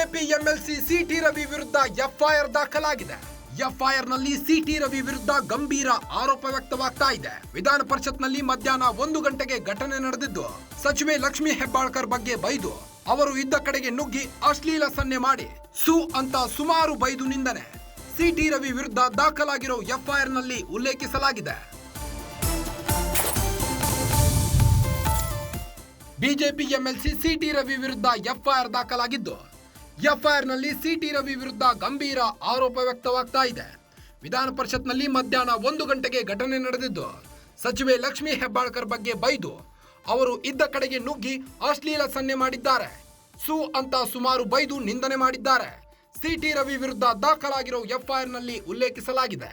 MLC city Ravi ವಿರುದ್ಧ FIR ದಾಖಲಾಗಿದೆ. ಎಫ್ಐಆರ್ನಲ್ಲಿ city Ravi ವಿರುದ್ಧ ಗಂಭೀರ ಆರೋಪ ವ್ಯಕ್ತವಾಗ್ತಾ ಇದೆ. ವಿಧಾನ ಪರಿಷತ್ನಲ್ಲಿ ಮಧ್ಯಾಹ್ನ ಒಂದು ಗಂಟೆಗೆ ಘಟನೆ ನಡೆದಿದ್ದು, ಸಚಿವೆ ಲಕ್ಷ್ಮಿ ಹೆಬ್ಬಾಳ್ಕರ್ ಬಗ್ಗೆ ಬೈದು, ಅವರು ಇದ್ದ ಕಡೆಗೆ ನುಗ್ಗಿ ಅಶ್ಲೀಲ ಸನ್ನೆ ಮಾಡಿ, ಸು ಅಂತ ಸುಮಾರು ಬೈದು ನಿಂದನೆ. ಸಿಟಿ ರವಿ ವಿರುದ್ಧ ದಾಖಲಾಗಿರೋ ಎಫ್ಐಆರ್ನಲ್ಲಿ ಉಲ್ಲೇಖಿಸಲಾಗಿದೆ. ಬಿಜೆಪಿ ಎಂಎಲ್ಸಿ ಸಿಟಿ ರವಿ ವಿರುದ್ಧ ಎಫ್ಐಆರ್ ದಾಖಲಾಗಿದ್ದು ಎಫ್ಐಆರ್ನಲ್ಲಿ ಸಿಟಿ ರವಿ ವಿರುದ್ಧ ಗಂಭೀರ ಆರೋಪ ವ್ಯಕ್ತವಾಗ್ತಾ ಇದೆ. ವಿಧಾನ ಪರಿಷತ್ನಲ್ಲಿ ಮಧ್ಯಾಹ್ನ ಒಂದು ಗಂಟೆಗೆ ಘಟನೆ ನಡೆದಿದ್ದು, ಸಚಿವೆ ಲಕ್ಷ್ಮಿ ಹೆಬ್ಬಾಳ್ಕರ್ ಬಗ್ಗೆ ಬೈದು ಅವರು ಇದ್ದ ಕಡೆಗೆ ನುಗ್ಗಿ ಅಶ್ಲೀಲ ಸನ್ನೆ ಮಾಡಿದ್ದಾರೆ. ಸು ಅಂತ ಸುಮಾರು ಬೈದು ನಿಂದನೆ ಮಾಡಿದ್ದಾರೆ. ಸಿಟಿ ರವಿ ವಿರುದ್ಧ ದಾಖಲಾಗಿರೋ ಎಫ್ಐಆರ್ನಲ್ಲಿ ಉಲ್ಲೇಖಿಸಲಾಗಿದೆ.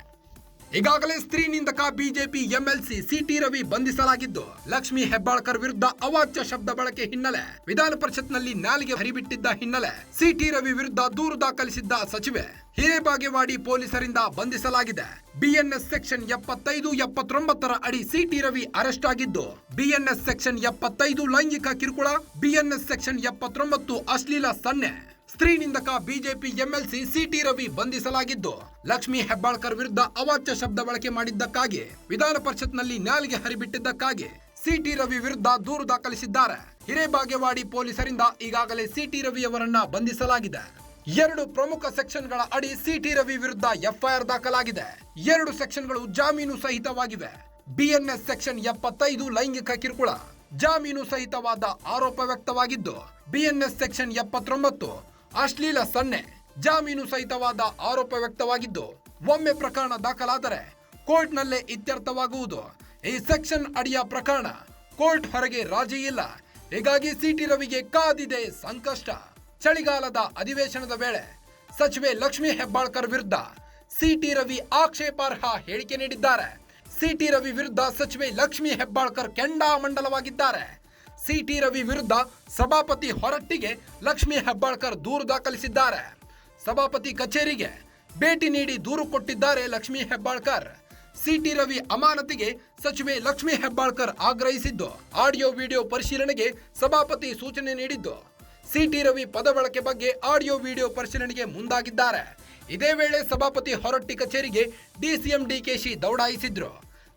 ಈಗಾಗಲೇ ಸ್ತ್ರೀ ನಿಂದಕ ಬಿಜೆಪಿ ಎಂಎಲ್ಸಿ ಸಿಟಿ ರವಿ ಬಂಧಿಸಲಾಗಿದ್ದು, ಲಕ್ಷ್ಮಿ ಹೆಬ್ಬಾಳ್ಕರ್ ವಿರುದ್ಧ ಅವಾಚ್ಯ ಶಬ್ದ ಬಳಕೆ ಹಿನ್ನೆಲೆ, ವಿಧಾನ ಪರಿಷತ್ನಲ್ಲಿ ನಾಲಿಗೆ ಹರಿಬಿಟ್ಟಿದ್ದ ಹಿನ್ನೆಲೆ ಸಿಟಿ ರವಿ ವಿರುದ್ಧ ದೂರು ದಾಖಲಿಸಿದ್ದ ಸಚಿವೆ ಹಿರೇಬಾಗೇವಾಡಿ ಪೊಲೀಸರಿಂದ ಬಂಧಿಸಲಾಗಿದೆ. ಬಿಎನ್ಎಸ್ ಸೆಕ್ಷನ್ ಎಪ್ಪತ್ತೈದು, ಎಪ್ಪತ್ತೊಂಬತ್ತರ ಅಡಿ ಸಿಟಿ ರವಿ ಅರೆಸ್ಟ್ ಆಗಿದ್ದು, ಬಿಎನ್ಎಸ್ ಸೆಕ್ಷನ್ ಎಪ್ಪತ್ತೈದು ಲೈಂಗಿಕ ಕಿರುಕುಳ, ಬಿಎನ್ಎಸ್ ಸೆಕ್ಷನ್ ಎಪ್ಪತ್ತೊಂಬತ್ತು ಅಶ್ಲೀಲ ಸನ್ನೆ. ಸ್ತ್ರೀ ನಿಂದಕ ಬಿಜೆಪಿ ಎಂಎಲ್ಸಿ ಸಿಟಿ ರವಿ ಬಂಧಿಸಲಾಗಿದ್ದು. ಲಕ್ಷ್ಮಿ ಹೆಬ್ಬಾಳ್ಕರ್ ವಿರುದ್ಧ ಅವಾಚ್ಯ ಶಬ್ದ ಬಳಕೆ ಮಾಡಿದ್ದಕ್ಕಾಗಿ, ವಿಧಾನ ಪರಿಷತ್ನಲ್ಲಿ ನಾಲಿಗೆ ಹರಿಬಿಟ್ಟಿದ್ದಕ್ಕಾಗಿ ಸಿಟಿ ರವಿ ವಿರುದ್ಧ ದೂರು ದಾಖಲಿಸಿದ್ದಾರೆ. ಹಿರೇಬಾಗೇವಾಡಿ ಪೊಲೀಸರಿಂದ ಈಗಾಗಲೇ ಸಿಟಿ ರವಿಯವರನ್ನ ಬಂಧಿಸಲಾಗಿದೆ. ಎರಡು ಪ್ರಮುಖ ಸೆಕ್ಷನ್ಗಳ ಅಡಿ ಸಿಟಿ ರವಿ ವಿರುದ್ಧ ಎಫ್ಐಆರ್ ದಾಖಲಾಗಿದೆ. ಎರಡು ಸೆಕ್ಷನ್ಗಳು ಜಾಮೀನು ಸಹಿತವಾಗಿವೆ. ಬಿಎನ್ಎಸ್ ಸೆಕ್ಷನ್ ಎಪ್ಪತ್ತೈದು ಲೈಂಗಿಕ ಕಿರುಕುಳ. ಜಾಮೀನು ಸಹಿತವಾದ ಆರೋಪ ವ್ಯಕ್ತವಾಗಿದ್ದು, ಬಿಎನ್ಎಸ್ ಸೆಕ್ಷನ್ ಎಪ್ಪತ್ತೊಂಬತ್ತು ಅಶ್ಲೀಲ ಸನ್ನೆ, ಜಾಮೀನು ಸಹಿತವಾದ ಆರೋಪ ವ್ಯಕ್ತವಾಗಿದ್ದು, ಒಮ್ಮೆ ಪ್ರಕರಣ ದಾಖಲಾದರೆ ಕೋರ್ಟ್ನಲ್ಲೇ ಇತ್ಯರ್ಥವಾಗುವುದು. ಈ ಸೆಕ್ಷನ್ ಅಡಿಯ ಪ್ರಕರಣ ಕೋರ್ಟ್ ಹೊರಗೆ ರಾಜಿ ಇಲ್ಲ. ಹೀಗಾಗಿ ಸಿಟಿ ರವಿಗೆ ಕಾದಿದೆ ಸಂಕಷ್ಟ. ಚಳಿಗಾಲದ ಅಧಿವೇಶನದ ವೇಳೆ ಸಚಿವೆ ಲಕ್ಷ್ಮಿ ಹೆಬ್ಬಾಳ್ಕರ್ ವಿರುದ್ಧ ಸಿಟಿ ರವಿ ಆಕ್ಷೇಪಾರ್ಹ ಹೇಳಿಕೆ ನೀಡಿದ್ದಾರೆ. ಸಿಟಿ ರವಿ ವಿರುದ್ಧ ಸಚಿವೆ ಲಕ್ಷ್ಮಿ ಹೆಬ್ಬಾಳ್ಕರ್ ಕೆಂಡಾಮಂಡಲವಾಗಿದ್ದಾರೆ. ಸಿಟಿ ರವಿ ವಿರುದ್ಧ ಸಭಾಪತಿ ಹೊರಟ್ಟಿಗೆ ಲಕ್ಷ್ಮಿ ಹೆಬ್ಬಾಳ್ಕರ್ ದೂರು ದಾಖಲಿಸಿದ್ದಾರೆ. ಸಭಾಪತಿ ಕಚೇರಿಗೆ ಭೇಟಿ ನೀಡಿ ದೂರು ಕೊಟ್ಟಿದ್ದಾರೆ ಲಕ್ಷ್ಮಿ ಹೆಬ್ಬಾಳ್ಕರ್. ಸಿಟಿ ರವಿ ಅಮಾನತಿಗೆ ಸಚಿವೆ ಲಕ್ಷ್ಮಿ ಹೆಬ್ಬಾಳ್ಕರ್ ಆಗ್ರಹಿಸಿದ್ದು. ಆಡಿಯೋ ವಿಡಿಯೋ ಪರಿಶೀಲನೆಗೆ ಸಭಾಪತಿ ಸೂಚನೆ ನೀಡಿದ್ದು. ಸಿಟಿ ರವಿ ಪದ ಬಳಕೆ ಬಗ್ಗೆ ಆಡಿಯೋ ವಿಡಿಯೋ ಪರಿಶೀಲನೆಗೆ ಮುಂದಾಗಿದ್ದಾರೆ. ಇದೇ ವೇಳೆ ಸಭಾಪತಿ ಹೊರಟ್ಟಿ ಕಚೇರಿಗೆ ಡಿಸಿಎಂ ಡಿಕೆಶಿ ದೌಡಾಯಿಸಿದ್ರು.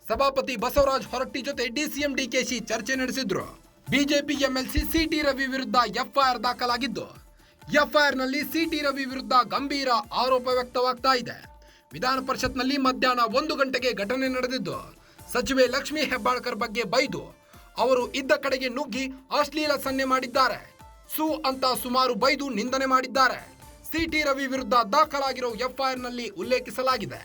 ಸಭಾಪತಿ ಬಸವರಾಜ್ ಹೊರಟ್ಟಿ ಜೊತೆ ಡಿಸಿಎಂ ಡಿಕೆಶಿ ಚರ್ಚೆ ನಡೆಸಿದ್ರು. ಬಿಜೆಪಿ ಎಂಎಲ್ಸಿ ಸಿಟಿ ರವಿ ವಿರುದ್ಧ ಎಫ್ಐಆರ್ ದಾಖಲಾಗಿದ್ದು ಎಫ್ಐಆರ್ನಲ್ಲಿ ಸಿಟಿ ರವಿ ವಿರುದ್ಧ ಗಂಭೀರ ಆರೋಪ ವ್ಯಕ್ತವಾಗ್ತಾ ಇದೆ. ವಿಧಾನ ಪರಿಷತ್ನಲ್ಲಿ ಮಧ್ಯಾಹ್ನ ಒಂದು ಗಂಟೆಗೆ ಘಟನೆ ನಡೆದಿದ್ದು, ಸಚಿವೆ ಲಕ್ಷ್ಮಿ ಹೆಬ್ಬಾಳ್ಕರ್ ಬಗ್ಗೆ ಬೈದು, ಅವರು ಇದ್ದ ಕಡೆಗೆ ನುಗ್ಗಿ ಅಶ್ಲೀಲ ಸನ್ನೆ ಮಾಡಿದ್ದಾರೆ. ಸು ಅಂತ ಸುಮಾರು ಬೈದು ನಿಂದನೆ ಮಾಡಿದ್ದಾರೆ. ಸಿಟಿ ರವಿ ವಿರುದ್ಧ ದಾಖಲಾಗಿರೋ ಎಫ್ಐಆರ್ನಲ್ಲಿ ಉಲ್ಲೇಖಿಸಲಾಗಿದೆ.